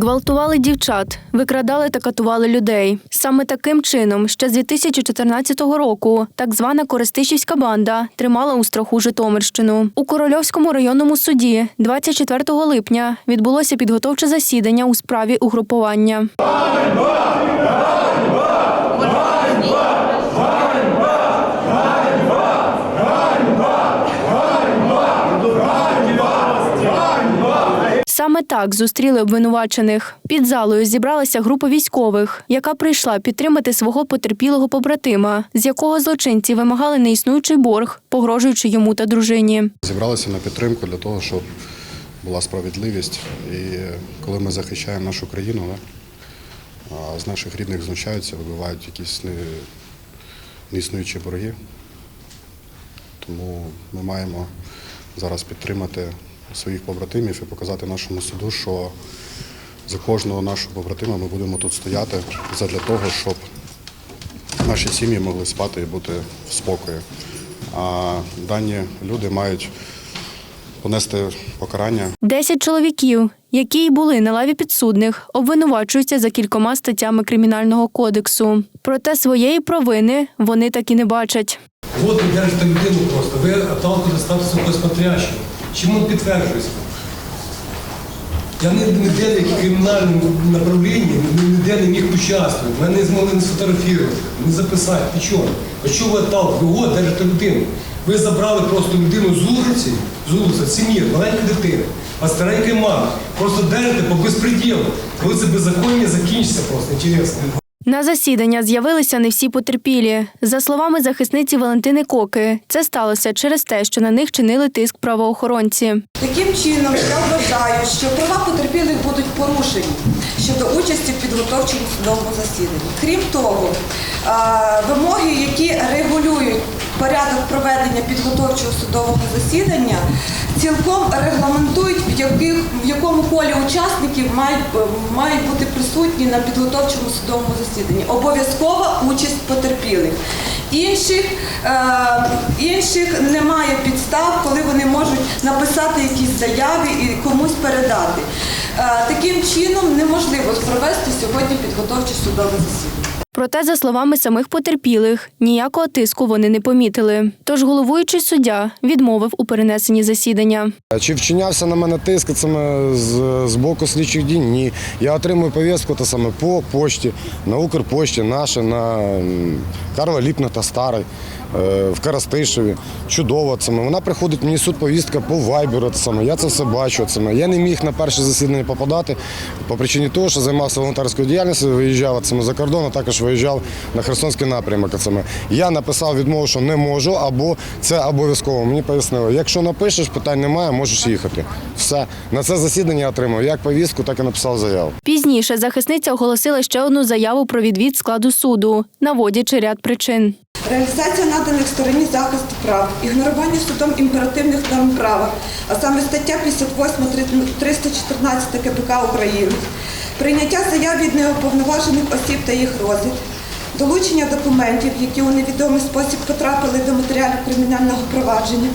Гвалтували дівчат, викрадали та катували людей. Саме таким чином, ще з 2014 року, так звана Користичівська банда тримала у страху Житомирщину. У Корольовському районному суді 24 липня відбулося підготовче засідання у справі угрупування. Так зустріли обвинувачених. Під залою зібралася група військових, яка прийшла підтримати свого потерпілого побратима, з якого злочинці вимагали неіснуючий борг, погрожуючи йому та дружині. Зібралися на підтримку для того, щоб була справедливість. І коли ми захищаємо нашу країну, з наших рідних знущаються, вибивають якісь неіснуючі борги. Тому ми маємо зараз підтримати своїх побратимів і показати нашому суду, що за кожного нашого побратима ми будемо тут стояти задля того, щоб наші сім'ї могли спати і бути в спокої. А дані люди мають понести покарання Десять чоловіків, які й були на лаві підсудних, обвинувачуються за кількома статтями кримінального кодексу. Проте своєї провини вони так і не бачать. Вот ви держите людину просто. Ви отталкуєте статус якогось смотрящого. Чому підтверджується? Я ніде не в кримінальному направлінні ніде не міг участвувати. Мене не змогли не сфотографувати, не записати, нічого. А що ви отталкуєте? Ви держите людину. Ви забрали просто людину з вулиці, з вулиці, сім'ї, маленька дитина, а старенької мами. Просто держите по безпреділу. Коли це беззаконня закінчиться просто, інтересно. На засідання з'явилися не всі потерпілі. За словами захисниці Валентини Коки, це сталося через те, що на них чинили тиск правоохоронці. Таким чином, я вважаю, що права потерпілих будуть порушені щодо участі в підготовчому судовому засіданні. Крім того, вимоги, які регулюють порядок проведення підготовчого судового засідання, цілком регламентують, в, якому колі учасників мають бути присутні на підготовчому судовому засіданні. Обов'язкова участь потерпілих. Інших, е, інших немає підстав, коли вони можуть написати якісь заяви і комусь передати. Е, таким чином неможливо провести сьогодні підготовче судове засідання. Проте, за словами самих потерпілих, ніякого тиску вони не помітили. Тож головуючий суддя відмовив у перенесенні засідання. Чи вчинявся на мене тиск саме з, з боку слідчих дій? Ні. Я отримую повістку та саме по пошті, на Укрпошті, наше, на Карла Ліпна та Старий, в Карастишеві. Чудово це. Вона приходить мені суд повістка по вайберу. Це саме. Я це все бачу. Це саме. Я не міг на перше засідання попадати по причині того, що займався волонтерською діяльністю, виїжджав це за кордон, а також виїжджав на Херсонський напрямок. Це. Я написав відмову, що не можу, або це обов'язково. Мені пояснили, якщо напишеш, питань немає, можеш їхати. Все. На це засідання отримав як повістку, так і написав заяву. Пізніше захисниця оголосила ще одну заяву про відвід складу суду, наводячи ряд причин. Реалізація наданих стороні захисту прав, ігнорування судом імперативних норм права, а саме стаття 58 314 КПК України, прийняття заяв від неуповноважених осіб та їх розгляд, долучення документів, які у невідомий спосіб потрапили до матеріалів кримінального провадження,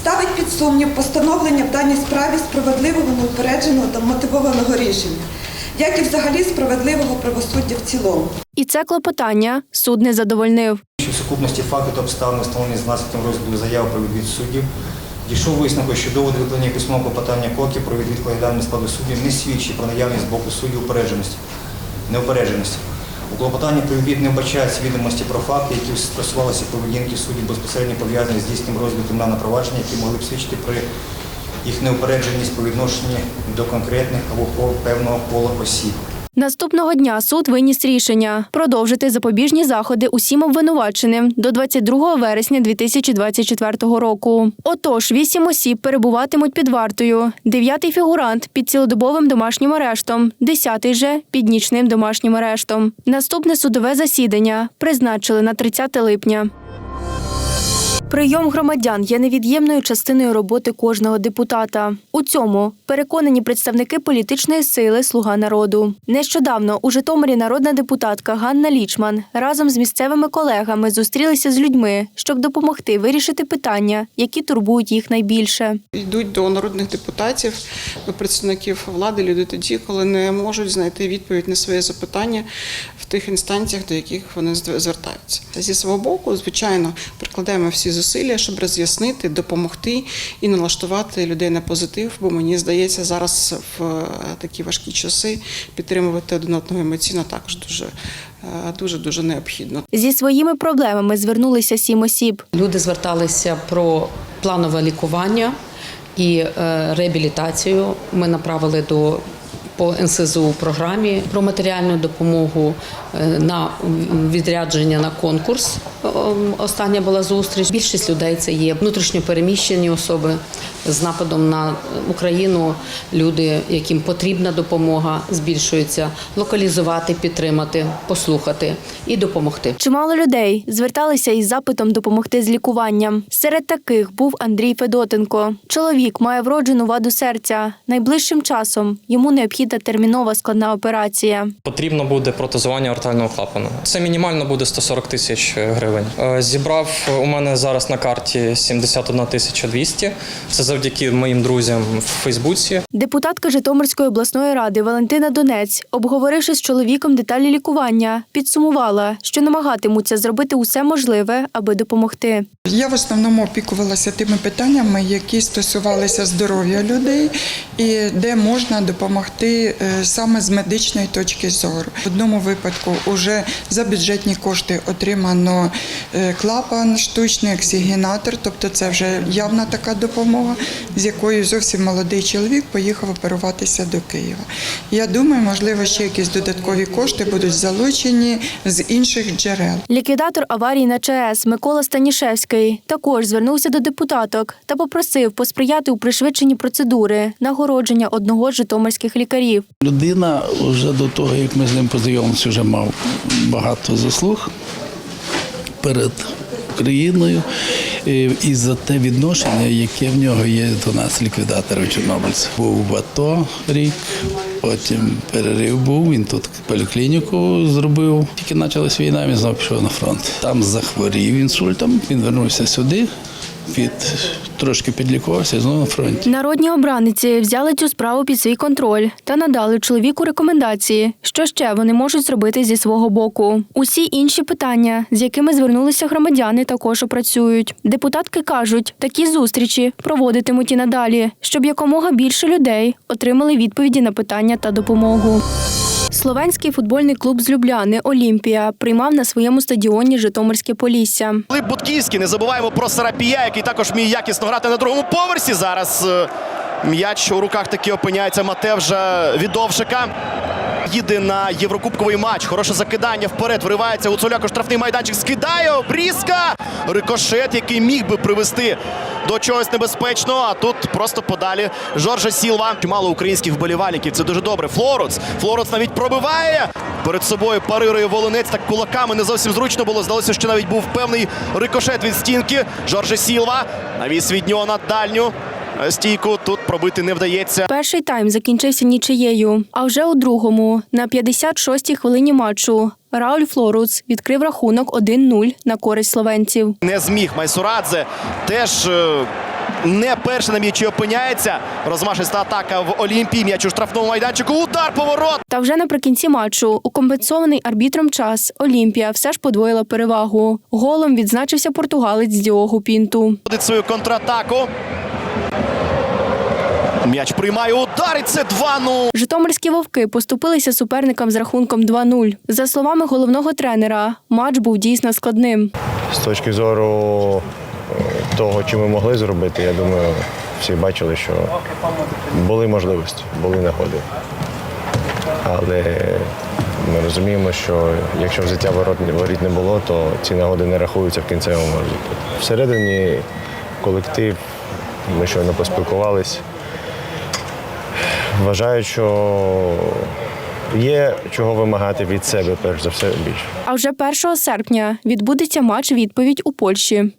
ставить під сумнів постановлення в даній справі справедливого, неупередженого та мотивованого рішення, як і взагалі справедливого правосуддя в цілому. І це клопотання суд не задовольнив. Що в сукупності факту та обставин встановлені з 12 розгляду заяви про відвід суддів, дійшов висновку, що доводи викладення письмового клопотання КОКі про відвід календарного складу суддів не свідчить про наявність з боку суддів упередженості, неупередженості. У клопотанні про відвід не вбачаються відомості про факти, які стосувалися поведінки суддів безпосередньо пов'язані з здійсненням розгляду кримінального провадження, які могли б свідчити про їх неупередженість по відношенню до конкретних або певного кола осіб. Наступного дня суд виніс рішення продовжити запобіжні заходи усім обвинуваченим до 22 вересня 2024 року. Отож, вісім осіб перебуватимуть під вартою. Дев'ятий фігурант під цілодобовим домашнім арештом, десятий же під нічним домашнім арештом. Наступне судове засідання призначили на 30 липня. Прийом громадян є невід'ємною частиною роботи кожного депутата. У цьому переконані представники політичної сили Слуга народу. Нещодавно у Житомирі народна депутатка Ганна Лічман разом з місцевими колегами зустрілися з людьми, щоб допомогти вирішити питання, які турбують їх найбільше. Йдуть до народних депутатів, до представників влади люди тоді, коли не можуть знайти відповідь на своє запитання в тих інстанціях, до яких вони звертаються. Зі свого боку, звичайно, прикладаємо всі зусилля, щоб роз'яснити, допомогти і налаштувати людей на позитив. Бо мені здається, зараз в е, такі важкі часи підтримувати один одного емоційно також дуже дуже дуже необхідно. Зі своїми проблемами звернулися сім осіб. Люди зверталися про планове лікування і е, реабілітацію. Ми направили до по НСЗУ програмі про матеріальну допомогу е, на відрядження на конкурс. Е, Остання була зустріч. Більшість людей це є внутрішньо переміщені особи з нападом на Україну. Люди, яким потрібна допомога, збільшується локалізувати, підтримати, послухати і допомогти. Чимало людей зверталися із запитом допомогти з лікуванням. Серед таких був Андрій Федотенко. Чоловік має вроджену ваду серця. Найближчим часом йому необхідна термінова складна операція. Потрібно буде протезування ортального клапану. Це мінімально буде 140 тисяч гривень. Е, Зібрав у мене зараз на карті 71 тисяча 200. Це завдяки моїм друзям в Фейсбуці. Депутатка Житомирської обласної ради Валентина Донець, обговоривши з чоловіком деталі лікування, підсумувала, що намагатимуться зробити усе можливе, аби допомогти. Я в основному опікувалася тими питаннями, які стосувалися здоров'я людей і де можна допомогти е, саме з медичної точки зору. В одному випадку вже за бюджетні кошти отримано е, клапан, штучний оксигенатор, тобто це вже явна така допомога, з якою зовсім молодий чоловік поїхав оперуватися до Києва. Я думаю, можливо, ще якісь додаткові кошти будуть залучені з інших джерел. Ліквідатор аварії на ЧАЕС Микола Станішевський також звернувся до депутаток та попросив посприяти у пришвидшенні процедури нагородження одного з житомирських лікарів. Людина вже до того, як ми з ним познайомилися, вже мав багато заслуг перед країною і і за те відношення, яке в нього є до нас, ліквідаторів чорнобильців. Був в АТО рік, потім перерив був. Він тут поліклініку зробив. Тільки почалась війна, він знову пішов на фронт. Там захворів інсультом. Він вернувся сюди. Під трошки підлікувався знову на фронті. Народні обраниці взяли цю справу під свій контроль та надали чоловіку рекомендації, що ще вони можуть зробити зі свого боку. Усі інші питання, з якими звернулися громадяни, також опрацюють. Депутатки кажуть, такі зустрічі проводитимуть і надалі, щоб якомога більше людей отримали відповіді на питання та допомогу. Словенський футбольний клуб з Любляни Олімпія приймав на своєму стадіоні Житомирське Полісся. Филип Будківський, не забуваємо про Сарапія, який також вміє якісно грати на другому поверсі. Зараз е, м'яч у руках таки опиняється Матевжа від Довшика. Їде на єврокубковий матч. Хороше закидання вперед. Вривається у штрафний майданчик. Скидає обрізка. Рикошет, який міг би привести до чогось небезпечного. А тут просто подалі Жоржа Сілва. Чимало українських вболівальників. Це дуже добре. Флоруц. Флоруц навіть пробиває. Перед собою парирує волинець. Так кулаками не зовсім зручно було. Здалося, що навіть був певний рикошет від стінки. Жоржа Сілва. Навіс від нього на дальню. Стійку тут пробити не вдається. Перший тайм закінчився нічиєю. А вже у другому, на 56-й хвилині матчу, Рауль Флоруц відкрив рахунок 1-0 на користь словенців. Не зміг Майсурадзе. Теж е, не перший на м'ячі опиняється. Розмашиста атака в Олімпії. М'яч у штрафному майданчику. Удар поворот. Та вже наприкінці матчу, у компенсований арбітром час, Олімпія все ж подвоїла перевагу. Голом відзначився португалець Діогу Пінту. Свою контратаку. М'яч приймає удар і це 2-0. Житомирські вовки поступилися суперникам з рахунком 2-0. За словами головного тренера, матч був дійсно складним. З точки зору е, того, що ми могли зробити, я думаю, всі бачили, що були можливості, були нагоди. Але ми розуміємо, що якщо взяття ворот воріт не було, то ці нагоди не рахуються в кінцевому результаті. Всередині колектив, ми щойно поспілкувались. Вважаю, що є чого вимагати від себе, перш за все, більше. А вже 1 серпня відбудеться матч відповідь у Польщі.